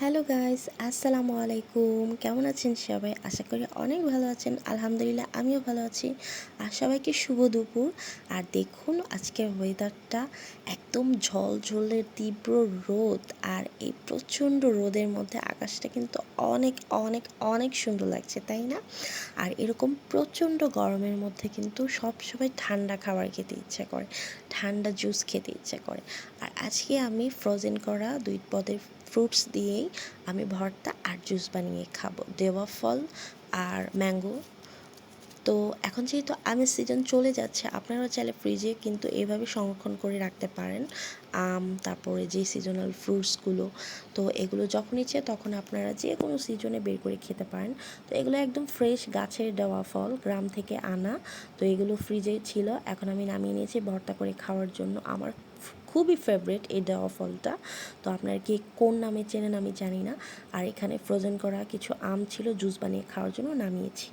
Hello guys, আসসালামু আলাইকুম। কেমন আছেন সবাই? আশা করি অনেক ভালো আছেন। আলহামদুলিল্লাহ, আমিও ভালো আছি। আর সবাইকে শুভ দুপুর। আর দেখুন আজকের ওয়েদারটা একদম ঝলঝলের তীব্র রোদ। আর এই প্রচণ্ড রোদের মধ্যে আকাশটা কিন্তু অনেক অনেক অনেক সুন্দর লাগছে, তাই না? আর এরকম প্রচণ্ড গরমের মধ্যে কিন্তু সব সময় ঠান্ডা খাবার খেতে ইচ্ছে করে। ঠান্ডা জুস খেতে ইচ্ছে করে। আর আজকে আমি ফ্রোজেন করা দুই পদের ফ্রুটস দিয়েই আমি ভর্তা আর জুস বানিয়ে খাব। দেওয়া ফল আর ম্যাঙ্গো তো এখন যেহেতু আমের সিজন চলে যাচ্ছে, আপনারাও চাইলে ফ্রিজে কিন্তু এভাবে সংরক্ষণ করে রাখতে পারেন। আম, তারপরে যে সিজনাল ফ্রুটসগুলো তো এগুলো যখন ইচ্ছে তখন আপনারা যে কোনো সিজনে বের করে খেতে পারেন। তো এগুলো একদম ফ্রেশ গাছের দেওয়া ফল, গ্রাম থেকে আনা। তো এগুলো ফ্রিজে ছিল, এখন আমি নামিয়ে নিয়েছি, ভর্তা করে খাওয়ার জন্য। আমার খুবই ফেভারেট এই দেওয়া ফলটা। তো আপনার কি কোন নামে চেনেন আমি জানি না। আর এখানে ফ্রোজেন করা কিছু আম ছিল জুস বানিয়ে খাওয়ার জন্য নামিয়েছি।